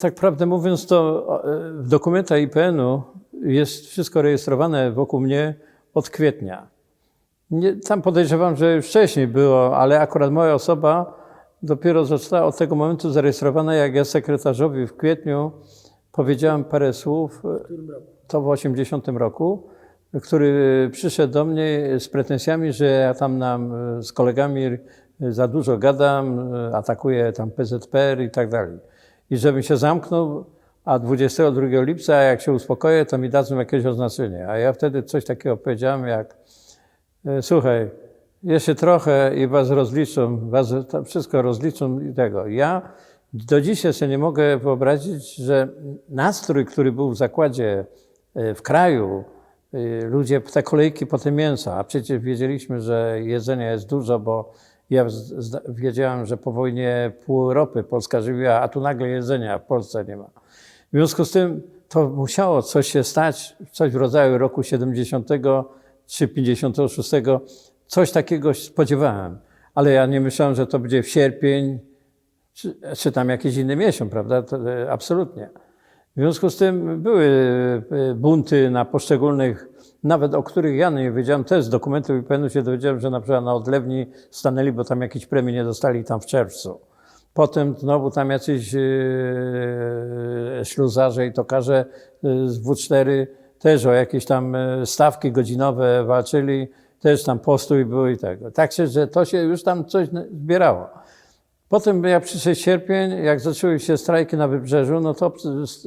Tak prawdę mówiąc, to e, w dokumentach IPN-u jest wszystko rejestrowane wokół mnie od kwietnia. Nie, tam podejrzewam, że już wcześniej było, ale akurat moja osoba dopiero została od tego momentu zarejestrowana, jak ja sekretarzowi w kwietniu powiedziałem parę słów, e, to w 80 roku, który przyszedł do mnie z pretensjami, że ja tam nam e, z kolegami za dużo gadam, atakuję tam PZPR i tak dalej. I żebym się zamknął, a 22 lipca, jak się uspokoję, to mi dadzą jakieś oznaczenie. A ja wtedy coś takiego powiedziałem jak e, słuchaj, jeszcze trochę i was rozliczą, was wszystko rozliczą i tego. Ja do dzisiaj sobie nie mogę wyobrazić, że nastrój, który był w zakładzie e, w kraju, e, ludzie, te kolejki po te mięsa, a przecież wiedzieliśmy, że jedzenia jest dużo, bo ja wiedziałem, że po wojnie pół Europy Polska żywiła, a tu nagle jedzenia w Polsce nie ma. W związku z tym to musiało coś się stać, coś w rodzaju roku 70 czy 56. Coś takiego spodziewałem, ale ja nie myślałem, że to będzie w sierpień, czy, czy tam jakiś inny miesiąc, prawda? To, e, absolutnie. W związku z tym były e, bunty na poszczególnych, nawet o których ja nie wiedziałem, też z dokumentów IPN-u się dowiedziałem, że na przykład na odlewni stanęli, bo tam jakiś premii nie dostali tam w czerwcu. Potem znowu tam jacyś e, śluzarze i tokarze e, z W4 też o jakieś tam e, stawki godzinowe walczyli, też tam postój był i tego. Tak się, że to się już tam coś zbierało. Potem jak przyszedł sierpień, jak zaczęły się strajki na wybrzeżu, no to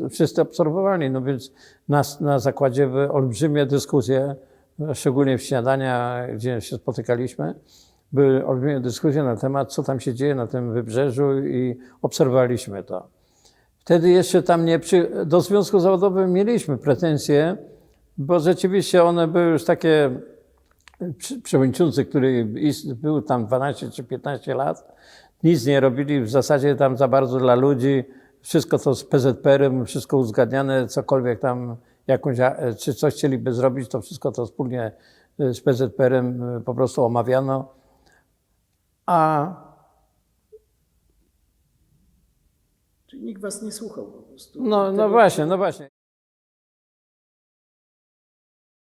wszyscy obserwowali, no więc na, na zakładzie były olbrzymie dyskusje, szczególnie w śniadania, gdzie się spotykaliśmy, były olbrzymie dyskusje na temat, co tam się dzieje na tym wybrzeżu i obserwowaliśmy to. Wtedy jeszcze tam nie przy, do Związku Zawodowego mieliśmy pretensje, bo rzeczywiście one były już takie, przewodniczący, który był tam 12 czy 15 lat, nic nie robili w zasadzie tam za bardzo dla ludzi, wszystko to z PZPR-em, wszystko uzgadniane, cokolwiek tam jakąś, a- czy coś chcieliby zrobić, to wszystko to wspólnie y, z PZPR-em y, po prostu omawiano. A Czyli nikt was nie słuchał po prostu. No, no właśnie, no właśnie.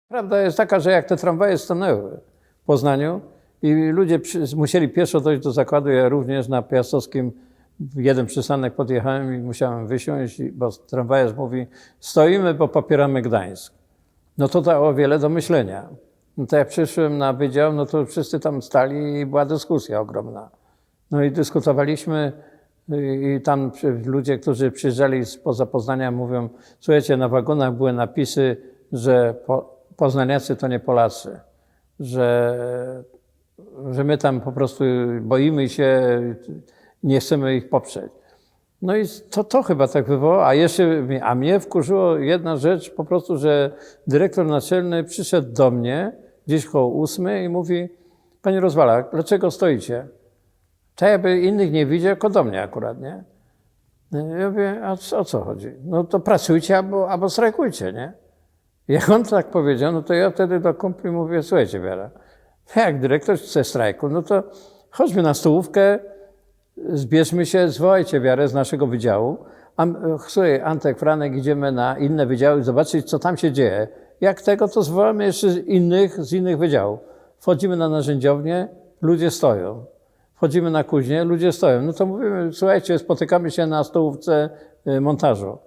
Prawda jest taka, że jak te tramwaje stanęły w Poznaniu i ludzie musieli pieszo dojść do zakładu, ja również na Piastowskim jeden przystanek podjechałem i musiałem wysiąść, bo tramwajarz mówi, stoimy, bo popieramy Gdańsk. No to dało wiele do myślenia. No to jak przyszłem na wydział, no to wszyscy tam stali i była dyskusja ogromna. No i dyskutowaliśmy i i tam ludzie, którzy przyjeżdżali spoza Poznania mówią, słuchajcie, na wagonach były napisy, że po, poznaniacy to nie Polacy, że, że my tam po prostu boimy się, nie chcemy ich poprzeć. No i to, to chyba tak wywołało. A jeszcze, a mnie wkurzyło jedna rzecz, po prostu, że dyrektor naczelny przyszedł do mnie gdzieś koło ósmej i mówi, panie Rozwalak, dlaczego stoicie? To jakby innych nie widział, tylko do mnie akurat, nie? Ja mówię, a o co chodzi? No to pracujcie albo, albo strajkujcie, nie? Jak on tak powiedział, no to ja wtedy do kumpli mówię, słuchajcie Wiara, jak dyrektor chce strajku, no to chodźmy na stołówkę, zbierzmy się, zwołajcie Wiarę z naszego wydziału. A, m- słuchaj, Antek, Franek, idziemy na inne wydziały, zobaczyć, co tam się dzieje. Jak tego, to zwołamy jeszcze innych z innych wydziałów. Wchodzimy na narzędziownię, ludzie stoją. Wchodzimy na kuźnię, ludzie stoją. No to mówimy, słuchajcie, spotykamy się na stołówce y, montażu.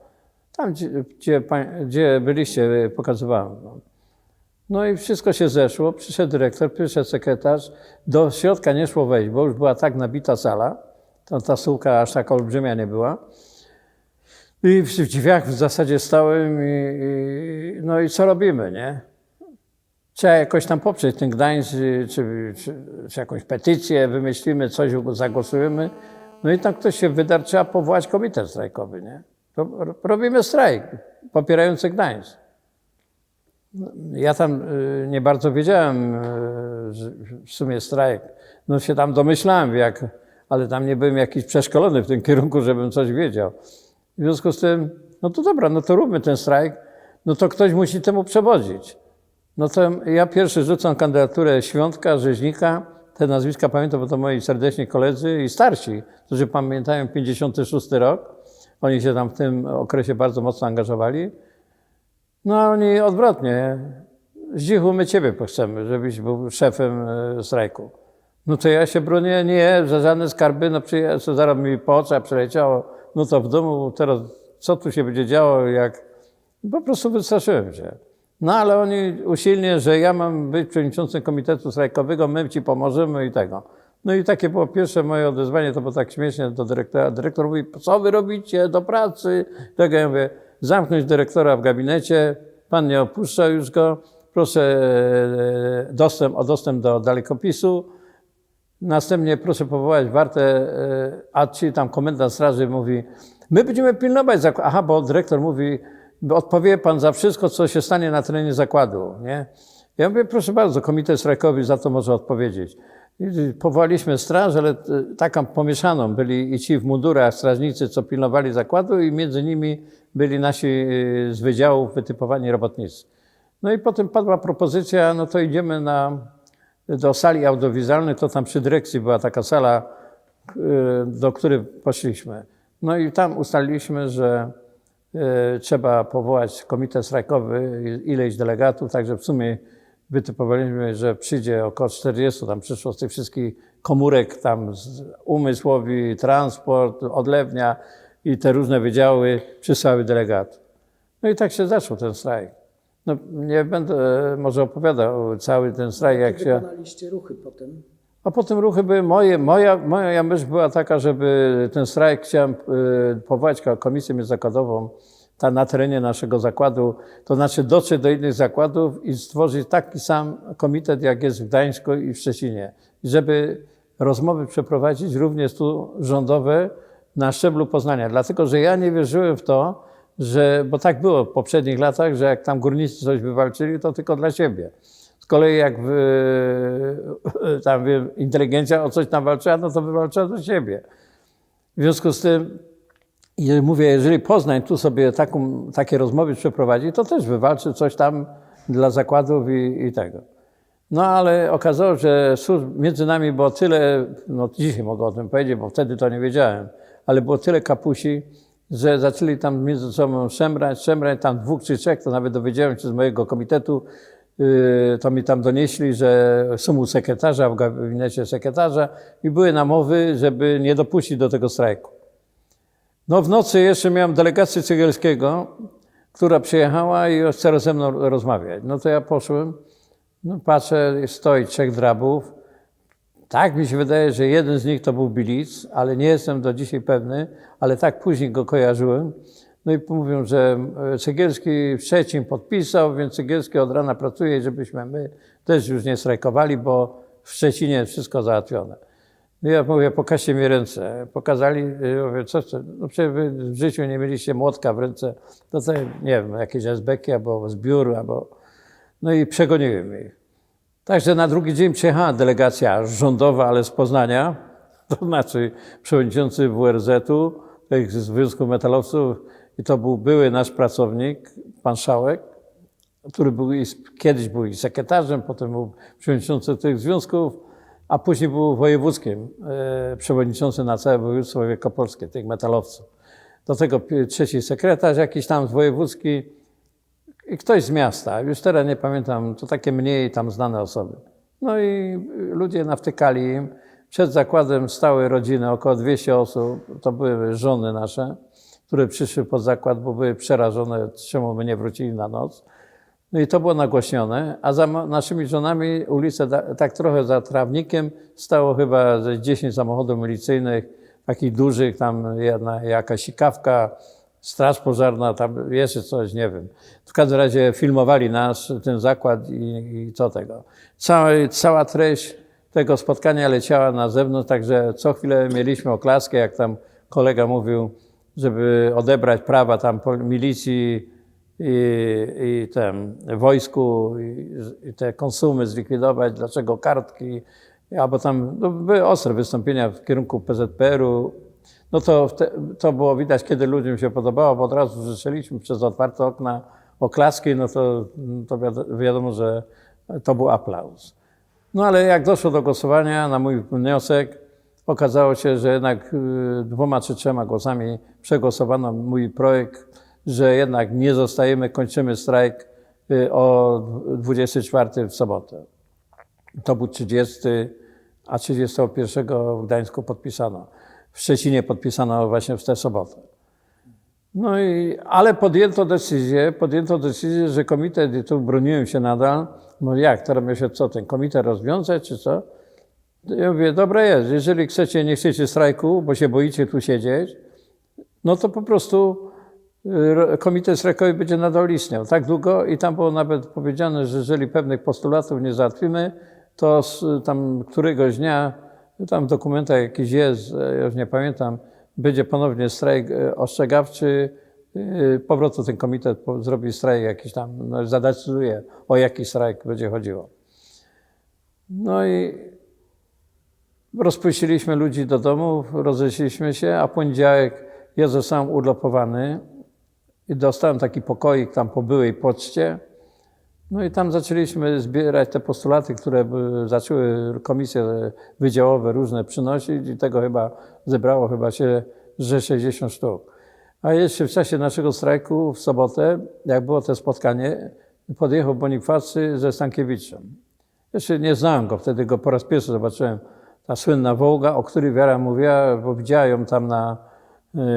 Tam, gdzie, gdzie, gdzie byliście, y, pokazywałem. No. I wszystko się zeszło. Przyszedł dyrektor, przyszedł sekretarz. Do środka nie szło wejść, bo już była tak nabita sala. Ta sułka aż taka olbrzymia nie była. I w drzwiach w zasadzie stałem i, i no i co robimy, nie? Trzeba jakoś tam poprzeć ten Gdańsk, czy, czy, czy jakąś petycję wymyślimy, coś zagłosujemy. No i tam ktoś się wydarł, trzeba powołać komitet strajkowy, nie? Robimy strajk popierający Gdańsk. Ja tam y, nie bardzo wiedziałem, y, w sumie strajk. No się tam domyślałem, jak, ale tam nie byłem jakiś przeszkolony w tym kierunku, żebym coś wiedział. W związku z tym, no to dobra, no to róbmy ten strajk, no to ktoś musi temu przewodzić. No to ja pierwszy rzucam kandydaturę Świątka, Rzeźnika, te nazwiska pamiętam, bo to moi serdeczni koledzy i starsi, którzy pamiętają 56 rok, Oni się tam w tym okresie bardzo mocno angażowali. No a oni odwrotnie. Zdzichu, my ciebie chcemy, żebyś był szefem e, strajku. No to ja się bronię, nie, że żadne skarby, no przecież zaraz mi po oczach przeleciało, no to w domu teraz co tu się będzie działo, jak... Po prostu wystraszyłem się. No ale oni usilnie, że ja mam być przewodniczącym komitetu strajkowego, my ci pomożemy i tego. No i takie było pierwsze moje odezwanie, to było tak śmiesznie do dyrektora. Dyrektor mówi, co wy robicie do pracy? Tak ja mówię, zamknąć dyrektora w gabinecie, pan nie opuszcza już go, proszę e, dostęp, o dostęp do dalekopisu, Następnie proszę powołać wartę, e, a ci tam komendant straży mówi, my będziemy pilnować zakładu. Aha, bo dyrektor mówi, odpowie pan za wszystko, co się stanie na terenie zakładu, nie? Ja mówię, proszę bardzo, komitet strajkowy za to może odpowiedzieć. Powołaliśmy straż, ale e, taką pomieszaną. Byli i ci w mundurach, strażnicy, co pilnowali zakładu i między nimi byli nasi e, z wydziałów wytypowani robotnicy. No i potem padła propozycja, no to idziemy na, do sali audiowizualnej, to tam przy dyrekcji była taka sala, y, do której poszliśmy. No i tam ustaliliśmy, że y, trzeba powołać komitet strajkowy, ileś delegatów, także w sumie wytypowaliśmy, że przyjdzie około 40, tam przyszło z tych wszystkich komórek, tam umysłowi, transport, odlewnia i te różne wydziały przysłały delegatów. No i tak się zaczął ten strajk. No, nie będę e, może opowiadał cały ten strajk, jak się... Wykonaliście ruchy potem. A potem ruchy były moje. Moja, moja myśl była taka, żeby ten strajk chciałem y, powołać ko- komisję międzyzakładową ta, na terenie naszego zakładu, to znaczy dotrzeć do innych zakładów i stworzyć taki sam komitet, jak jest w Gdańsku i w Szczecinie. I Żeby rozmowy przeprowadzić również tu rządowe na szczeblu Poznania. Dlatego, że ja nie wierzyłem w to, że, bo tak było w poprzednich latach, że jak tam górnicy coś wywalczyli, to tylko dla siebie. Z kolei jak w, tam inteligencja o coś tam walczyła, no to wywalczyła do siebie. W związku z tym, mówię, jeżeli Poznań tu sobie taką, takie rozmowy przeprowadzi, to też wywalczy coś tam dla zakładów i, i tego. No ale okazało się, że między nami było tyle, no dzisiaj mogę o tym powiedzieć, bo wtedy to nie wiedziałem, ale było tyle kapusi, że zaczęli tam między sobą szemrać, szemrać, tam dwóch czy trzech, to nawet dowiedziałem się z mojego komitetu, yy, to mi tam donieśli, że są u sekretarza, w gabinecie sekretarza i były namowy, żeby nie dopuścić do tego strajku. No w nocy jeszcze miałem delegację Cegielskiego, która przyjechała i chce ze mną rozmawiać. No to ja poszłem, no patrzę, stoi trzech drabów. Tak mi się wydaje, że jeden z nich to był Bilic, ale nie jestem do dzisiaj pewny, ale tak później go kojarzyłem. No i mówią, że e, Cegielski w Szczecin podpisał, więc Cegielski od rana pracuje, żebyśmy my też już nie strajkowali, bo w Szczecinie wszystko załatwione. No ja mówię, pokażcie mi ręce. Pokazali, y, mówię, co to? No przecież wy w życiu nie mieliście młotka w ręce. To co, nie wiem, jakieś SBki albo zbiór, albo... No i przegoniłem ich. Także na drugi dzień przyjechała delegacja rządowa, ale z Poznania, to znaczy przewodniczący WRZ-u, tych Związku Metalowców, i to był były nasz pracownik, pan Szałek, który był i, kiedyś był i sekretarzem, potem był przewodniczącym tych związków, a później był wojewódzkim, e, przewodniczący na całe województwo wielkopolskie, tych metalowców. Do tego trzeci sekretarz jakiś tam z wojewódzki i ktoś z miasta, już teraz nie pamiętam, to takie mniej tam znane osoby. No i ludzie nawtykali im. Przed zakładem stały rodziny, około 200 osób, to były żony nasze, które przyszły pod zakład, bo były przerażone, czemu my nie wrócili na noc. No i to było nagłośnione, a za naszymi żonami ulicę tak trochę za trawnikiem stało chyba ze 10 samochodów milicyjnych, takich dużych, tam jedna, jakaś sikawka, straż pożarna, tam jeszcze coś, nie wiem. W każdym razie filmowali nas, ten zakład i, i co tego. Cała, cała treść tego spotkania leciała na zewnątrz, także co chwilę mieliśmy oklaskę, jak tam kolega mówił, żeby odebrać prawa tam milicji i, i tem, wojsku i, i te konsumy zlikwidować, dlaczego kartki, albo tam no, były ostre wystąpienia w kierunku PZPR-u. No to, to było widać, kiedy ludziom się podobało, bo od razu słyszeliśmy przez otwarte okna oklaski, no to, to wiado- wiadomo, że to był aplauz. No ale jak doszło do głosowania na mój wniosek, okazało się, że jednak y, dwoma czy trzema głosami przegłosowano mój projekt, że jednak nie zostajemy, kończymy strajk y, o 24 w sobotę. To był 30, a 31 w Gdańsku podpisano. W Szczecinie podpisano właśnie w tę sobotę. No i, ale podjęto decyzję, podjęto decyzję, że komitet, i tu broniłem się nadal, no jak, teraz my się co, ten komitet rozwiązać, czy co? Ja mówię, dobra jest, jeżeli chcecie, nie chcecie strajku, bo się boicie tu siedzieć, no to po prostu y, komitet strajkowy będzie nadal istniał tak długo i tam było nawet powiedziane, że jeżeli pewnych postulatów nie załatwimy, to tam któregoś dnia, tam w dokumentach jakiś jest, ja już nie pamiętam, będzie ponownie strajk e, ostrzegawczy, e, powrotu ten komitet po- zrobi strajk jakiś tam, no, zadecyduje o jaki strajk będzie chodziło. No i rozpuściliśmy ludzi do domu, rozeszliśmy się, a poniedziałek ja zostałem urlopowany i dostałem taki pokoik tam po byłej poczcie. No i tam zaczęliśmy zbierać te postulaty, które zaczęły komisje wydziałowe różne przynosić i tego chyba zebrało chyba się, że 60 sztuk. A jeszcze w czasie naszego strajku w sobotę, jak było to spotkanie, podjechał Bonifacy ze Stankiewiczem. Jeszcze nie znałem go, wtedy go po raz pierwszy zobaczyłem. Ta słynna Wołga, o której Wiara mówiła, bo widziała ją tam na,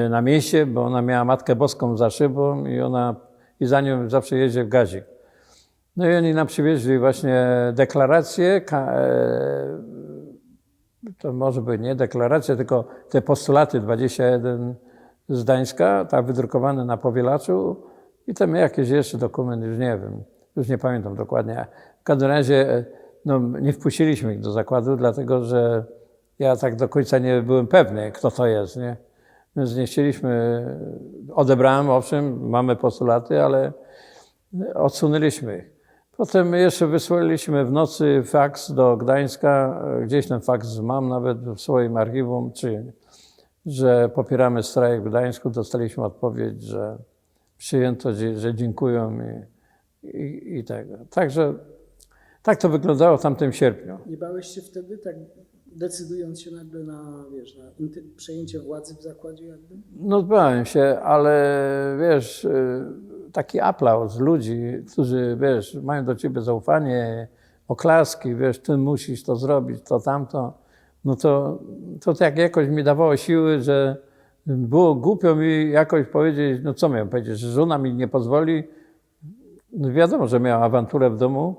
na mieście, bo ona miała Matkę Boską za szybą i ona i za nią zawsze jeździ w gazik. No i oni nam przywieźli właśnie deklarację, e, to może być nie deklarację, tylko te postulaty 21 z Gdańska, tak wydrukowane na powielaczu i tam jakieś jeszcze dokumenty, już nie wiem, już nie pamiętam dokładnie. W każdym razie e, no, nie wpuściliśmy ich do zakładu, dlatego że ja tak do końca nie byłem pewny, kto to jest, nie? Więc nie chcieliśmy, odebrałem, owszem, mamy postulaty, ale odsunęliśmy ich. Potem jeszcze wysłaliśmy w nocy faks do Gdańska, gdzieś ten faks mam nawet w swoim archiwum, czy, że popieramy strajk w Gdańsku. Dostaliśmy odpowiedź, że przyjęto, że dziękują i, i, i tego. Także tak to wyglądało w tamtym sierpniu. Nie bałeś się wtedy, tak decydując się nagle na, wiesz, na przejęcie władzy w zakładzie jakby? No bałem się, ale wiesz, y, taki aplauz ludzi, którzy, wiesz, mają do ciebie zaufanie, oklaski, wiesz, ty musisz to zrobić, to tamto, no to, to tak jakoś mi dawało siły, że było głupio mi jakoś powiedzieć, no co miałem powiedzieć, że żona mi nie pozwoli. No wiadomo, że miała awanturę w domu,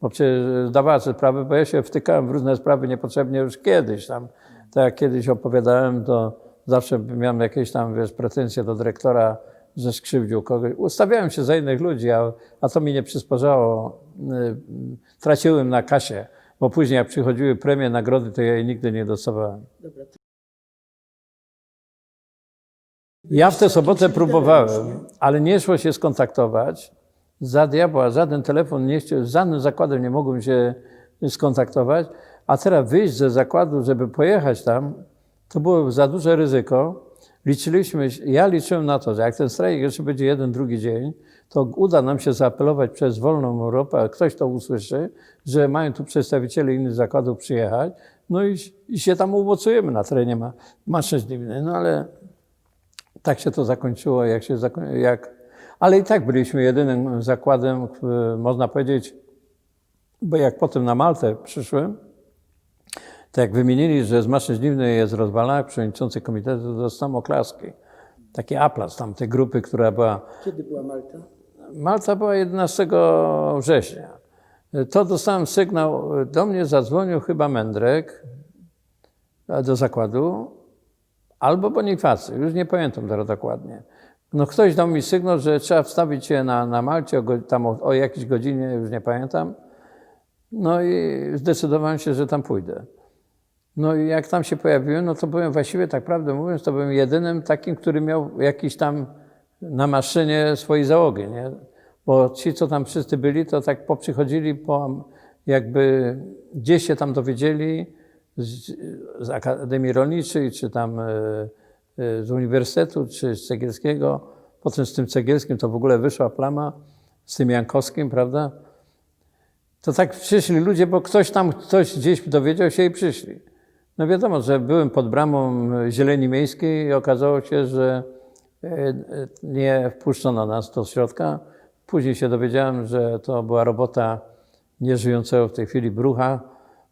bo przecież zdawała sobie sprawę, bo ja się wtykałem w różne sprawy niepotrzebnie już kiedyś tam. Tak jak kiedyś opowiadałem, to zawsze miałem jakieś tam, wiesz, pretensje do dyrektora, że skrzywdził kogoś. Ustawiałem się za innych ludzi, a, a to mi nie przysparzało. Y, Traciłem na kasie, bo później jak przychodziły premie, nagrody, to ja jej nigdy nie dostawałem. Ja w tę sobotę próbowałem, ale nie szło się skontaktować. Za diabła, żaden telefon nie chciał, z żadnym zakładem nie mogłem się skontaktować. A teraz wyjść ze zakładu, żeby pojechać tam, to było za duże ryzyko. Liczyliśmy, ja liczyłem na to, że jak ten strajk jeszcze będzie jeden, drugi dzień, to uda nam się zaapelować przez wolną Europę, a ktoś to usłyszy, że mają tu przedstawiciele innych zakładów przyjechać, no i, i się tam umocujemy na terenie ma, maszyn dywnych. No ale tak się to zakończyło, jak się zakoń... jak... Ale i tak byliśmy jedynym zakładem, można powiedzieć, bo jak potem na Maltę przyszłem, to jak wymienili, że z maszyn żniwnej jest rozwalana, przewodniczący komitetu, to dostałem oklaski. Taki aplauz tam tej grupy, która była... Kiedy była Malta? Malta była 11 września. To dostałem sygnał, do mnie zadzwonił chyba Mędrek e, do zakładu, albo Bonifacy, już nie pamiętam teraz dokładnie. No ktoś dał mi sygnał, że trzeba wstawić się na, na Malcie o, tam o, o jakiejś godzinie, już nie pamiętam. No i zdecydowałem się, że tam pójdę. No i jak tam się pojawiłem, no to byłem właściwie, tak prawdę mówiąc, to byłem jedynym takim, który miał jakiś tam na maszynie swojej załogi, nie? Bo ci, co tam wszyscy byli, to tak poprzychodzili po jakby gdzieś się tam dowiedzieli z, z Akademii Rolniczej, czy tam e, z Uniwersytetu, czy z Cegielskiego. Potem z tym Cegielskim to w ogóle wyszła plama, z tym Jankowskim, prawda? To tak przyszli ludzie, bo ktoś tam, ktoś gdzieś dowiedział się i przyszli. No wiadomo, że byłem pod bramą Zieleni Miejskiej i okazało się, że e, nie wpuszczono nas do środka. Później się dowiedziałem, że to była robota nieżyjącego w tej chwili Brucha,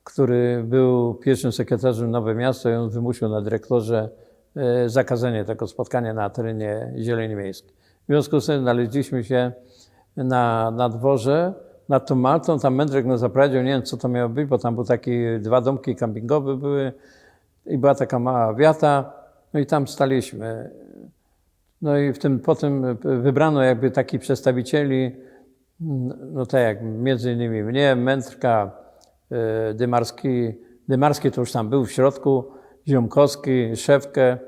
który był pierwszym sekretarzem Nowe Miasto i on wymusił na dyrektorze e, zakazanie tego spotkania na terenie Zieleni Miejskiej. W związku z tym znaleźliśmy się na, na dworze nad tą Maltą, tam Mędrek nas zaprowadził, nie wiem co to miało być, bo tam były takie dwa domki kampingowe były i była taka mała wiata, no i tam staliśmy. No i w tym potem wybrano jakby takich przedstawicieli, no tak jak między innymi mnie, Mędrka, y, Dymarski, Dymarski to już tam był w środku, Ziomkowski, Szewkę,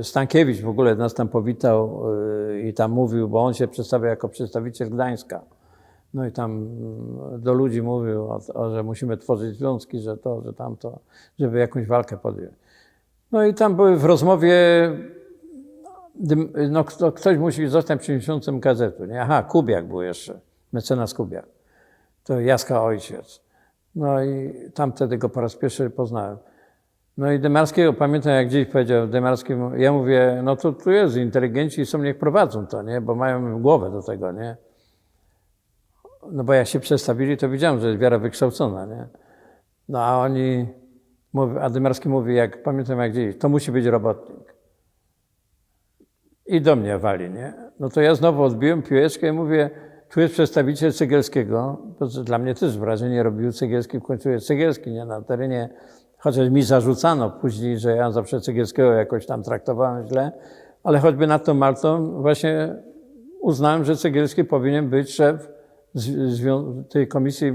y, Stankiewicz w ogóle nas tam powitał y, i tam mówił, bo on się przedstawia jako przedstawiciel Gdańska. No i tam mm, do ludzi mówił, o, o, że musimy tworzyć związki, że to, że tamto, żeby jakąś walkę podjąć. No i tam były w rozmowie, no kto, ktoś musi zostać przewodniczącym gazetu, nie? Aha, Kubiak był jeszcze, mecenas Kubiak. To Jaska ojciec. No i tam wtedy go po raz pierwszy poznałem. No i Demarskiego, pamiętam jak gdzieś powiedział Demarski, ja mówię, no to tu jest inteligenci są, niech prowadzą to, nie? Bo mają głowę do tego, nie? No bo jak się przedstawili, to widziałem, że jest wiara wykształcona, nie? No a oni, mówi, a Dymarski mówi, jak pamiętam jak gdzieś, to musi być robotnik. I do mnie wali, nie? No to ja znowu odbiłem piłeczkę i mówię, tu jest przedstawiciel Cegielskiego, bo dla mnie też wrażenie robił Cegielski, w końcu jest Cegielski, nie? Na terenie, chociaż mi zarzucano później, że ja zawsze Cegielskiego jakoś tam traktowałem źle, ale choćby nad tą Maltą właśnie uznałem, że Cegielski powinien być szef tej komisji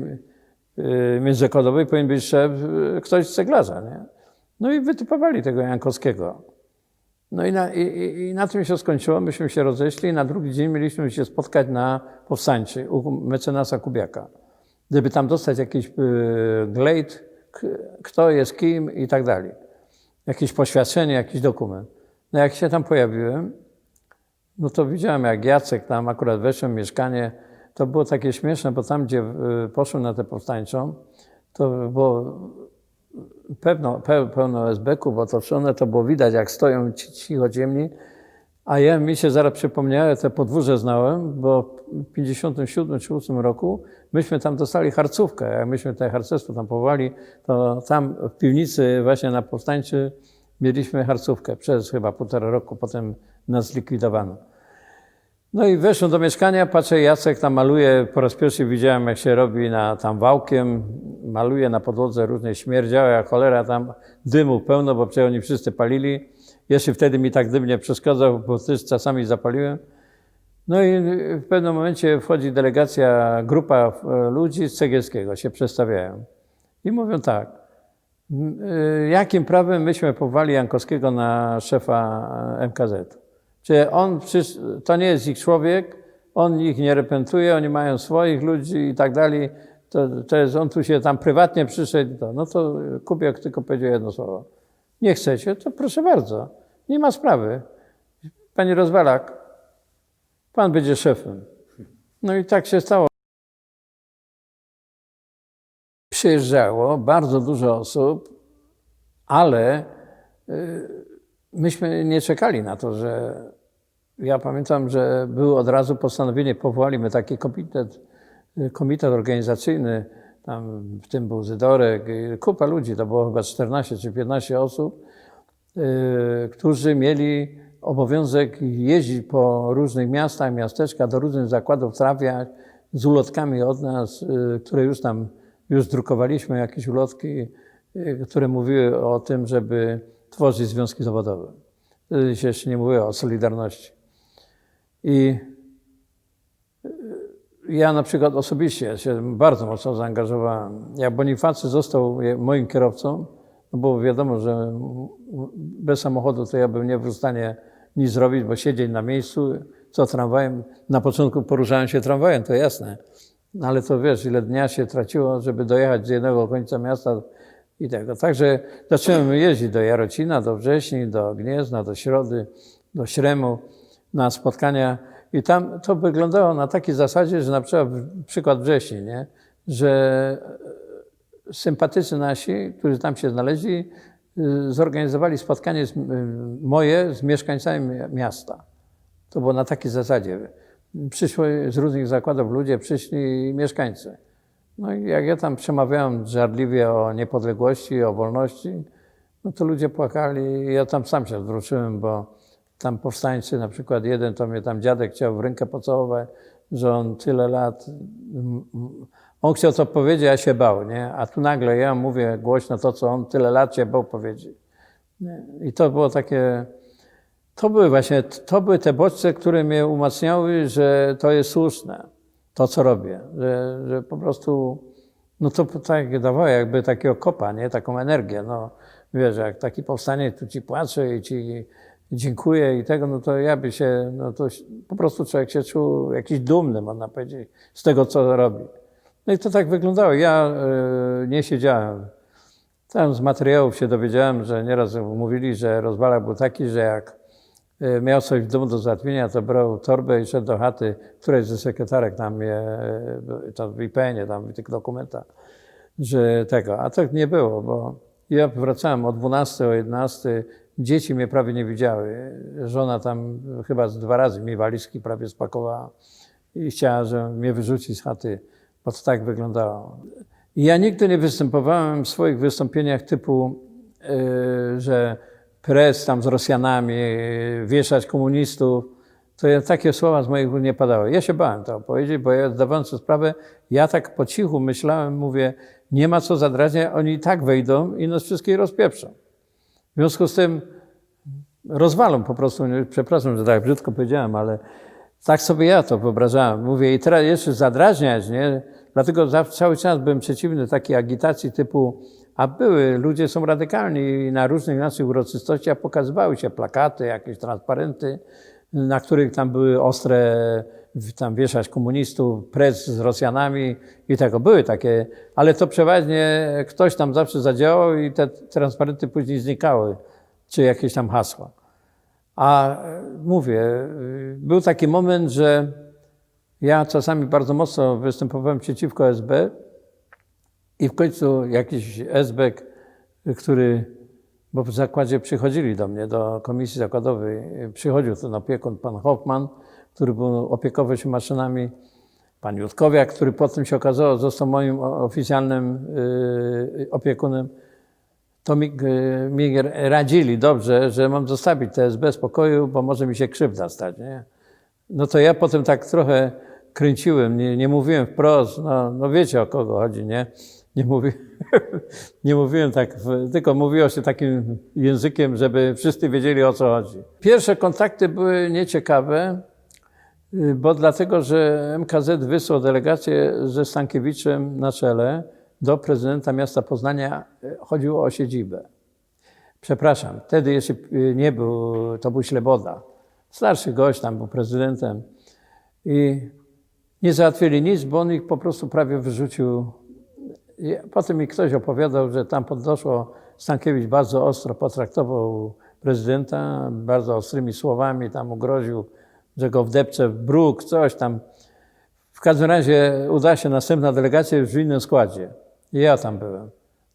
y, międzyzakladowej, powinien być szef y, ktoś z ceglarza, nie? No i wytypowali tego Jankowskiego. No i na, i, i- i na tym się skończyło. Myśmy się roześli. Na drugi dzień mieliśmy się spotkać na Powstańczy u mecenasa Kubiaka. Gdyby tam dostać jakiś y, glejt, kto jest kim i tak dalej. Jakieś poświadczenie, jakiś dokument. No jak się tam pojawiłem, no to widziałem, jak Jacek tam akurat weszłem w mieszkanie. To było takie śmieszne, bo tam, gdzie y, poszłem na tę powstańczą, to było pewno, pe, pełno SB-ków otoczone, to było widać, jak stoją ci cichociemni. A ja mi się zaraz przypomniało, te podwórze znałem, bo w 57 czy 8 roku myśmy tam dostali harcówkę. Jak myśmy te harcerstwo tam powołali, to tam w piwnicy właśnie na powstańczy mieliśmy harcówkę przez chyba półtora roku, potem nas zlikwidowano. No i weszłem do mieszkania, patrzę, Jacek tam maluje, po raz pierwszy widziałem, jak się robi na, tam wałkiem, maluje na podłodze różne śmierdziałe, jak cholera, tam dymu pełno, bo przecież oni wszyscy palili. Jeszcze wtedy mi tak dym nie przeszkadzał, bo też czasami zapaliłem. No i w pewnym momencie wchodzi delegacja, grupa e, ludzi z Cegielskiego, się przedstawiają. I mówią tak, y, jakim prawem myśmy powołali Jankowskiego na szefa MKZ? Czy on, to nie jest ich człowiek, on ich nie reprezentuje, oni mają swoich ludzi i tak dalej. To, to jest, on tu się tam prywatnie przyszedł. To, no to Kubiak tylko powiedział jedno słowo. Nie chcecie, to proszę bardzo, nie ma sprawy. Panie Rozwalak, pan będzie szefem. No i tak się stało. Przyjeżdżało bardzo dużo osób, ale y, myśmy nie czekali na to, że ja pamiętam, że było od razu postanowienie, powołaliśmy taki komitet, komitet organizacyjny, tam w tym był Zydorek, y, kupa ludzi, to było chyba 14 czy 15 osób, y, którzy mieli obowiązek jeździć po różnych miastach, miasteczkach, do różnych zakładów trafiać z ulotkami od nas, y, które już tam, już drukowaliśmy jakieś ulotki, y, które mówiły o tym, żeby tworzyć związki zawodowe. Wtedy się jeszcze nie mówiło o Solidarności. I ja na przykład osobiście się bardzo mocno zaangażowałem. Jak Bonifacy został moim kierowcą, no bo wiadomo, że bez samochodu to ja bym nie był w stanie nic zrobić, bo siedzieć na miejscu, co tramwajem. Na początku poruszałem się tramwajem, to jasne. No ale to wiesz, ile dnia się traciło, żeby dojechać z jednego końca miasta i tego. Także zacząłem jeździć do Jarocina, do Wrześni, do Gniezna, do Środy, do Śremu na spotkania. I tam to wyglądało na takiej zasadzie, że na przykład przykład Wrześni, nie? że sympatycy nasi, którzy tam się znaleźli, y, zorganizowali spotkanie z, moje z mieszkańcami miasta. To było na takiej zasadzie. Przyszły z różnych zakładów ludzie, przyszli mieszkańcy. No i jak ja tam przemawiałem żarliwie o niepodległości, o wolności, no to ludzie płakali. Ja tam sam się zwróciłem, bo tam powstańcy, na przykład jeden, to mnie tam dziadek chciał w rękę pocałować, że on tyle lat, on chciał to powiedzieć, ja się bał, nie? A tu nagle ja mówię głośno to, co on tyle lat się bał powiedzieć. I to było takie, to były właśnie, to były te bodźce, które mnie umacniały, że to jest słuszne, to co robię, że, że po prostu, no to tak dawało jakby takiego kopa, nie? Taką energię, no. Wiesz, jak taki powstanie, tu ci płacze i ci dziękuję i tego, no to ja by się, no to po prostu człowiek się czuł jakiś dumny, można powiedzieć, z tego, co robi. No i to tak wyglądało. Ja y, nie siedziałem. Tam z materiałów się dowiedziałem, że nieraz mówili, że rozwalak był taki, że jak miał coś w domu do załatwienia, to brał torbę i szedł do chaty, której ze sekretarek tam je, y, tam w IPN-ie, tam w tych dokumentach, że tego. A tak nie było, bo ja wracałem o 12, o 11, dzieci mnie prawie nie widziały. Żona tam chyba dwa razy mi walizki prawie spakowała i chciała, że mnie wyrzuci z chaty, bo to tak wyglądało. I ja nigdy nie występowałem w swoich wystąpieniach typu, yy, że pres tam z Rosjanami, wieszać komunistów. To ja, takie słowa z moich ust nie padały. Ja się bałem to powiedzieć, bo ja zdawałem sobie sprawę, ja tak po cichu myślałem, mówię, nie ma co zadrażniać, oni i tak wejdą i nas wszystkich rozpieprzą. W związku z tym rozwalą po prostu, przepraszam, że tak brzydko powiedziałem, ale tak sobie ja to wyobrażałem. Mówię i teraz jeszcze zadrażniać, nie? Dlatego cały czas byłem przeciwny takiej agitacji typu, a były, ludzie są radykalni i na różnych naszych uroczystościach pokazywały się plakaty, jakieś transparenty, na których tam były ostre, tam wieszać komunistów, pres z Rosjanami i tego. Były takie, ale to przeważnie ktoś tam zawsze zadziałał i te transparenty później znikały, czy jakieś tam hasła. A e, mówię, y, był taki moment, że ja czasami bardzo mocno występowałem przeciwko SB i w końcu jakiś SBek, który, bo w zakładzie przychodzili do mnie, do komisji zakładowej, przychodził ten opiekun, pan Hoffman, który był opiekował się maszynami, pan Jutkowiak, który potem się okazało, został moim oficjalnym y, opiekunem to mi, mi radzili dobrze, że mam zostawić te SB spokoju, bo może mi się krzywda stać. Nie? No to ja potem tak trochę kręciłem, nie, nie mówiłem wprost, no, no wiecie o kogo chodzi, nie? Nie, mówi, nie mówiłem tak, tylko mówiło się takim językiem, żeby wszyscy wiedzieli o co chodzi. Pierwsze kontakty były nieciekawe, y, bo dlatego, że MKZ wysłał delegację ze Stankiewiczem na czele do prezydenta miasta Poznania. y, Chodziło o siedzibę. Przepraszam, wtedy jeszcze y, nie był, to był Śleboda. Starszy gość tam był prezydentem. I nie załatwili nic, bo on ich po prostu prawie wyrzucił. Potem mi ktoś opowiadał, że tam podeszło, Stankiewicz bardzo ostro potraktował prezydenta, bardzo ostrymi słowami tam ugroził, że go wdepcze w bruk, coś tam. W każdym razie uda się następna delegacja już w innym składzie. I ja tam byłem.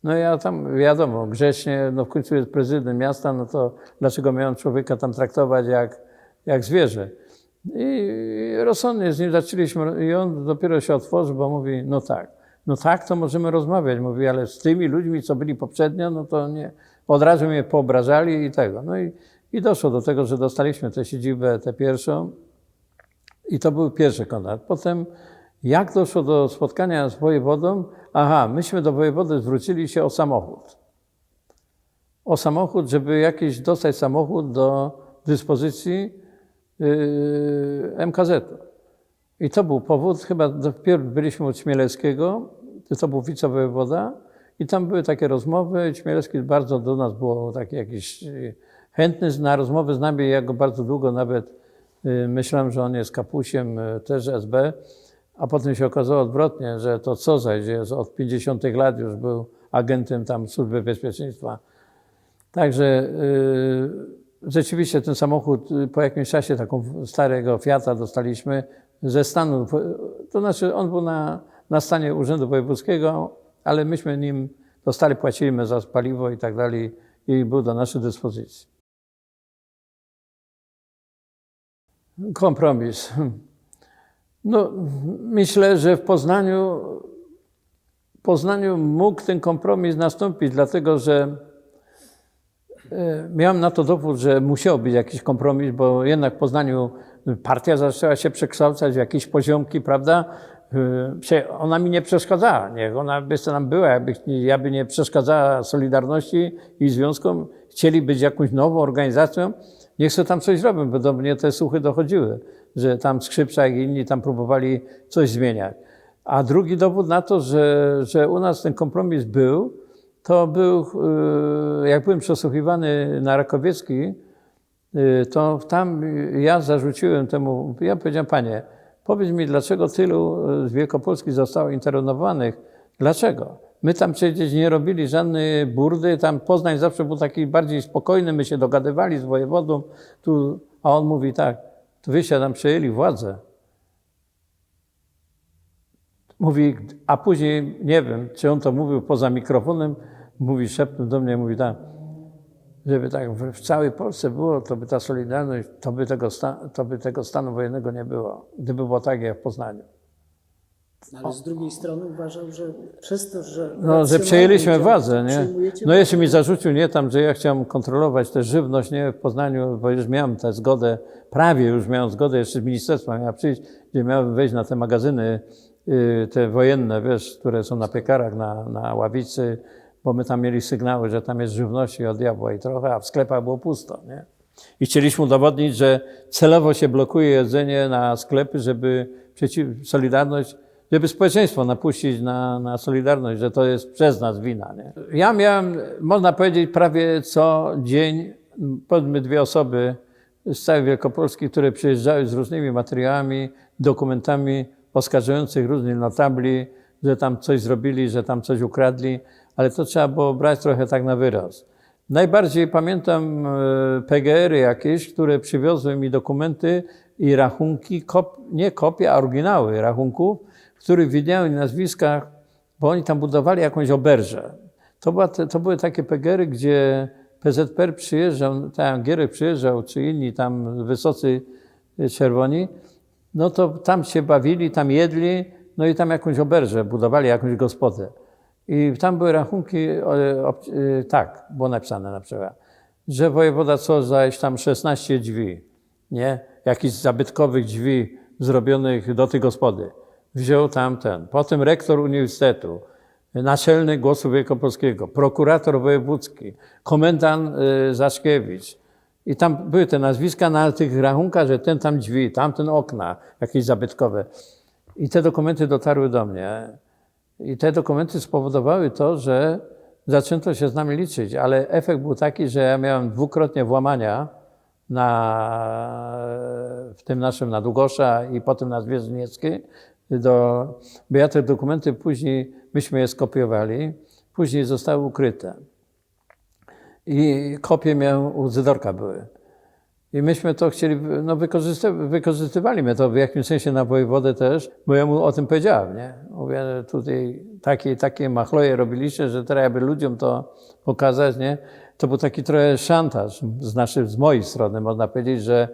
No ja tam, wiadomo, grzecznie, no w końcu jest prezydent miasta, no to dlaczego miałem człowieka tam traktować jak, jak zwierzę? I rozsądnie z nim zaczęliśmy i on dopiero się otworzył, bo mówi, no tak, no tak, to możemy rozmawiać. Mówi, ale z tymi ludźmi, co byli poprzednio, no to nie. Od razu mnie poobrażali i tego. No i, i doszło do tego, że dostaliśmy tę siedzibę, tę pierwszą i to był pierwszy kontakt. Potem jak doszło do spotkania z wojewodą? Aha, myśmy do wojewody zwrócili się o samochód. O samochód, żeby jakiś dostać samochód do dyspozycji yy, MKZ-u. I to był powód, chyba dopiero byliśmy od Śmielewskiego, to był wicewojewoda i tam były takie rozmowy. Śmielewski bardzo do nas było taki jakiś yy, chętny na rozmowy z nami. Ja go bardzo długo nawet yy, myślałem, że on jest kapusiem yy, też SB, a potem się okazało odwrotnie, że to co zajdzie, że od 50 lat już był agentem tam Służby Bezpieczeństwa. Także yy, rzeczywiście ten samochód y, po jakimś czasie taką starego Fiata dostaliśmy ze stanu, to znaczy on był na, na stanie Urzędu Wojewódzkiego, ale myśmy nim dostali, płaciliśmy za paliwo i tak dalej i był do naszej dyspozycji. Kompromis. No, myślę, że w Poznaniu, Poznaniu mógł ten kompromis nastąpić, dlatego że e, miałem na to dowód, że musiał być jakiś kompromis, bo jednak w Poznaniu partia zaczęła się przekształcać w jakieś poziomki, prawda? Się- Ona mi nie przeszkadzała, niech ona by nam była, jakby, ja by nie przeszkadzała Solidarności i związkom, chcieli być jakąś nową organizacją, niech sobie tam coś robią, bo do mnie te słuchy dochodziły, że tam Skrzypczak i inni tam próbowali coś zmieniać. A drugi dowód na to, że, że u nas ten kompromis był, to był, e, jak byłem przesłuchiwany na Rakowiecki, y, to tam ja zarzuciłem temu, ja powiedziałem, panie, powiedz mi, dlaczego tylu y, z Wielkopolski zostało internowanych? Dlaczego? My tam przecież nie robili żadnej burdy, tam Poznań zawsze był taki bardziej spokojny, my się dogadywali z wojewodą, tu, a on mówi tak, to wyście tam przejęli władzę. Mówi, a później, nie wiem, czy on to mówił poza mikrofonem, mówi szeptem do mnie, mówi tak, żeby tak w, w całej Polsce było, to by ta Solidarność, to by, tego sta, to by tego stanu wojennego nie było, gdyby było tak jak w Poznaniu. Ale z drugiej strony uważał, że przez to, że. No, że przejęliśmy władzę, nie? No jeszcze mi zarzucił, nie, tam, że ja chciałem kontrolować tę żywność, nie, w Poznaniu, bo już miałem tę zgodę, prawie już miałem zgodę, jeszcze z ministerstwa miała przyjść, gdzie miałem wejść na te magazyny, y, te wojenne, wiesz, które są na piekarach, na, na ławicy, bo my tam mieli sygnały, że tam jest żywności od diabła i trochę, a w sklepach było pusto, nie? I chcieliśmy udowodnić, że celowo się blokuje jedzenie na sklepy, żeby przeciw, Solidarność, żeby społeczeństwo napuścić na, na Solidarność, że to jest przez nas wina. Nie? Ja miałem, można powiedzieć, prawie co dzień, powiedzmy dwie osoby z całej Wielkopolski, które przyjeżdżały z różnymi materiałami, dokumentami oskarżających różnych notabli, że tam coś zrobili, że tam coś ukradli, ale to trzeba było brać trochę tak na wyraz. Najbardziej pamiętam e, PGR-y jakieś, które przywiozły mi dokumenty i rachunki, kop, nie kopie, a oryginały rachunków, w których widziałem nazwiskach, bo oni tam budowali jakąś oberżę. To, była to były takie PGR-y, gdzie PZPR przyjeżdżał, tam Gierek przyjeżdżał, czy inni tam wysocy y, czerwoni, no to tam się bawili, tam jedli, no i tam jakąś oberżę budowali, jakąś gospodę. I tam były rachunki, e, e, tak, było napisane na przykład, że wojewoda co zaś tam 16 drzwi, nie? Jakichś zabytkowych drzwi zrobionych do tej gospody. Wziął tam ten. Potem rektor uniwersytetu, naczelny Głosu Wielkopolskiego, prokurator wojewódzki, komendant y, Zaszkiewicz. I tam były te nazwiska na tych rachunkach, że ten tam drzwi, tamten okna, jakieś zabytkowe. I te dokumenty dotarły do mnie. I te dokumenty spowodowały to, że zaczęto się z nami liczyć, ale efekt był taki, że ja miałem dwukrotnie włamania na, w tym naszym na Długosza i potem na Zwierzynieckiej. Do, bo ja te dokumenty później, myśmy je skopiowali, później zostały ukryte. I kopie miałem u Zydorka były. I myśmy to chcieli, no wykorzystywa- wykorzystywali to w jakimś sensie na wojewodę też, bo ja mu o tym powiedziałem, nie? Mówię, że tutaj takie, takie machloje robiliście, że teraz jakby ludziom to pokazać, nie? To był taki trochę szantaż z, naszej, z mojej strony, można powiedzieć, że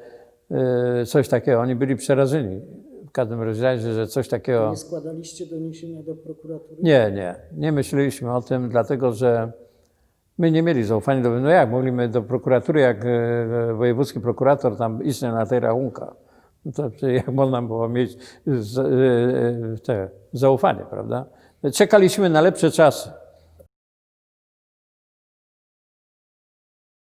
y, coś takiego, oni byli przerażeni. W każdym razie, że coś takiego... Nie składaliście doniesienia do prokuratury? Nie, nie, nie myśleliśmy o tym, dlatego że my nie mieli zaufania do. No jak mogliśmy do prokuratury, jak e, wojewódzki prokurator tam istniał na tej rachunkach. No to jak można było mieć e, e, te zaufanie, prawda? Czekaliśmy na lepsze czasy.